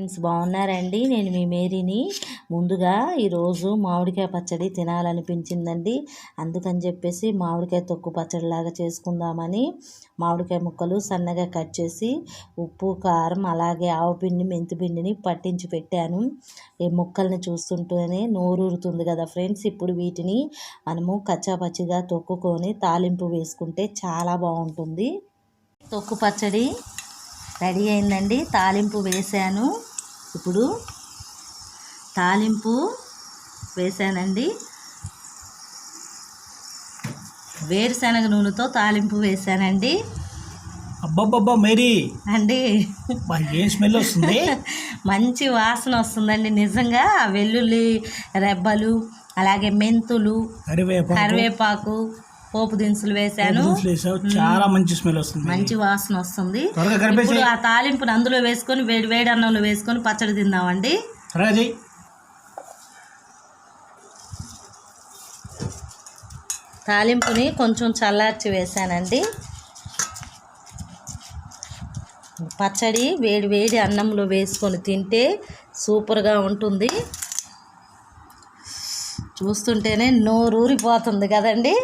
Friends బాగున్నారండి? నేను మీ మేరీని. ముందుగా ఈరోజు మామిడికాయ పచ్చడి తినాలనిపించిందండి. అందుకని చెప్పేసి మామిడికాయ తొక్కు పచ్చడిలాగా చేసుకుందామని మామిడికాయ ముక్కలు సన్నగా కట్ చేసి ఉప్పు కారం అలాగే ఆవు పిండి పట్టించి పెట్టాను. ఈ ముక్కల్ని చూస్తుంటేనే నోరూరుతుంది కదా ఫ్రెండ్స్. ఇప్పుడు వీటిని మనము కచ్చాపచ్చిగా తొక్కుకొని తాలింపు వేసుకుంటే చాలా బాగుంటుంది. తొక్కు పచ్చడి రెడీ అయిందండి. తాలింపు వేసాను ఇప్పుడు తాలింపు వేసానండి. వేరుశనగ నూనెతో తాలింపు వేసానండి. అబ్బబ్బబ్బా మేరీ. అండి. ఏం స్మెల్ వస్తుంది? మంచి వాసన వస్తుందండి నిజంగా. వెల్లుల్లి రెబ్బలు అలాగే మెంతులు కరివేపాకు. కరివేపాకు పోపు దినుసులు వేసాను. చాలా మంచి స్మెల్ వస్తుంది మంచి వాసన వస్తుంది. ఇప్పుడు ఆ తాలింపుని అందులో వేసుకొని వేడి వేడి అన్నంలో వేసుకొని పచ్చడి తిందామండి. తాలింపుని కొంచెం చల్లార్చి వేసానండి పచ్చడి వేడి వేడి అన్నంలో వేసుకొని తింటే సూపర్గా ఉంటుంది. చూస్తుంటేనే నోరూరిపోతుంది కదండి.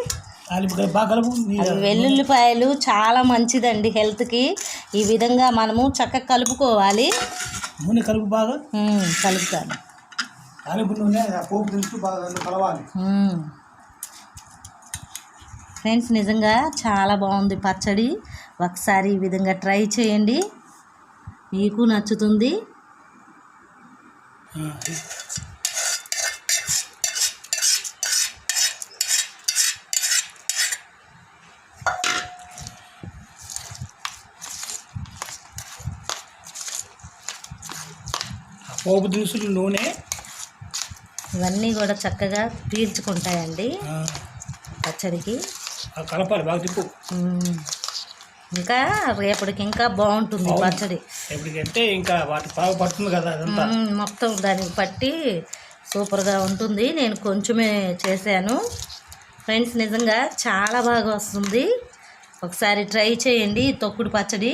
వెల్లుల్లిపాయలు చాలా మంచిదండి హెల్త్కి ఈ విధంగా మనము చక్కగా కలుపుకోవాలి. నూనె కలుపు బాగా. కలుపుతాను. తాలింపు నూనె ఆ పోపు దినుసులు బాగా అందులో కలవాలి. మ్మ్. ఫ్రెండ్స్ నిజంగా చాలా బాగుంది పచ్చడి. ఒకసారి ఈ విధంగా ట్రై చేయండి. మీకు నచ్చుతుంది. పోపు దినుసులు నూనె. ఇవన్నీ కూడా చక్కగా పీల్చుకుంటాయండి. పచ్చడికి. కలపాలి బాగా తిప్పు. ఇంకా రేపటికి ఇంకా బాగుంటుంది. పచ్చడి. ఎప్పటికంటే ఇంకా వాటి బాగా పడుతుంది కదా అదంతా. మొత్తం దానికి పట్టి సూపర్గా ఉంటుంది. నేను కొంచెమే చేశాను. ఫ్రెండ్స్ నిజంగా చాలా బాగా వస్తుంది. ఒకసారి ట్రై చేయండి తొక్కుడు పచ్చడి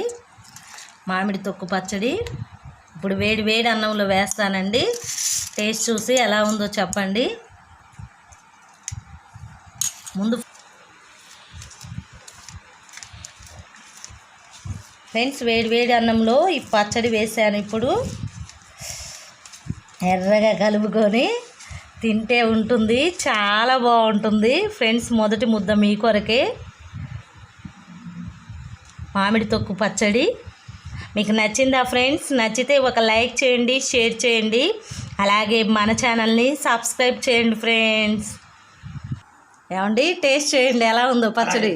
మామిడి తొక్కు పచ్చడి. ఇప్పుడు వేడి వేడి అన్నంలో వేస్తానండి. టేస్ట్ చూసి ఎలా ఉందో చెప్పండి. ముందు ఫ్రెండ్స్ వేడి వేడి అన్నంలో ఈ పచ్చడి వేసాను ఇప్పుడు. ఎర్రగా కలుపుకొని తింటే ఉంటుంది చాలా బాగుంటుంది. ఫ్రెండ్స్ మొదటి ముద్ద మీ కొరకే. మామిడి తొక్కు పచ్చడి. మీకు నచ్చిందా ఫ్రెండ్స్? నచ్చితే ఒక లైక్ చేయండి షేర్ చేయండి. అలాగే మన ఛానల్ని సబ్స్క్రైబ్ చేయండి ఫ్రెండ్స్. ఏమండి? టేస్ట్ చేయండి ఎలా ఉందో పచ్చడి?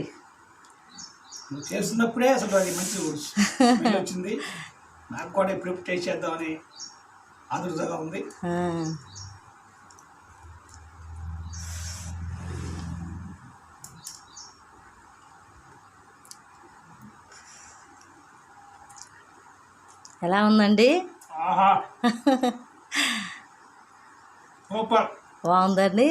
చేస్తున్నప్పుడే అసలు అది మంచి వచ్చింది. నాకు కూడా ఎప్పుడు టేస్ట్ చేద్దామని ఆదుర్దాగా ఉంది. ఎలా ఉందండి? బాగుందండి.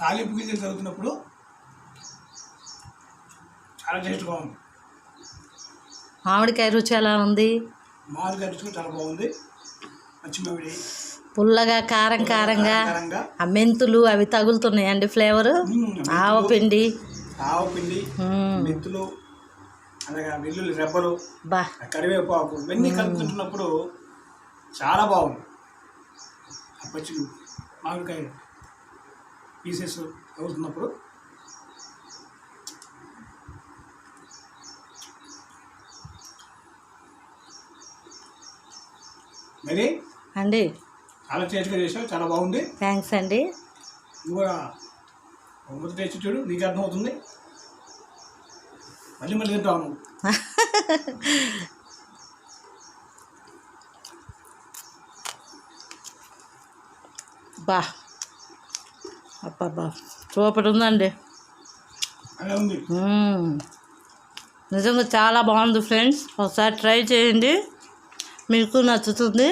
తాలింపు గింజలు చదువుతున్నప్పుడు చాలా టేస్ట్గా ఉంది. మామిడికాయ రుచి ఎలా ఉంది? మామిడికాయ రుచి చాలా బాగుంది. పచ్చిమిడి పుల్లగా కారం కారంగా ఆ మెంతులు అవి తగులుతున్నాయండి ఫ్లేవరు. ఆవపిండి ఆవు పిండి మ్మ్. మెంతులు అలాగే వెల్లుల్లి రెబ్బలు బా. కరివేపాకు ఇవన్నీ కలుపుతుంటున్నప్పుడు చాలా బాగుంది. పచ్చి మామిడికాయ పీసెస్ అవుతున్నప్పుడు మరి అండి. చాలా టేస్ట్గా చేసావు చాలా బాగుంది. థ్యాంక్స్ అండి. నువ్వు కూడా టేస్ట్ చూడు నీకు అర్థమవుతుంది. మళ్ళీ మళ్ళీ తింటావు బా. అబ్బా సూపర్ ఉందండి. ఉంది. నిజంగా చాలా బాగుంది ఫ్రెండ్స్. ఒకసారి ట్రై చేయండి. మీకు నచ్చుతుంది.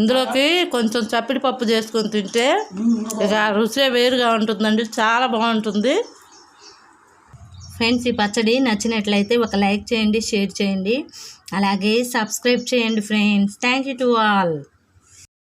ఇందులోకి కొంచెం చప్పిడి పప్పు చేసుకొని తింటే ఇక రుచే వేరుగా ఉంటుందండి. చాలా బాగుంటుంది. ఫ్రెండ్స్ ఈ పచ్చడి నచ్చినట్లయితే ఒక లైక్ చేయండి షేర్ చేయండి. అలాగే సబ్స్క్రైబ్ చేయండి friends. Thank you to all.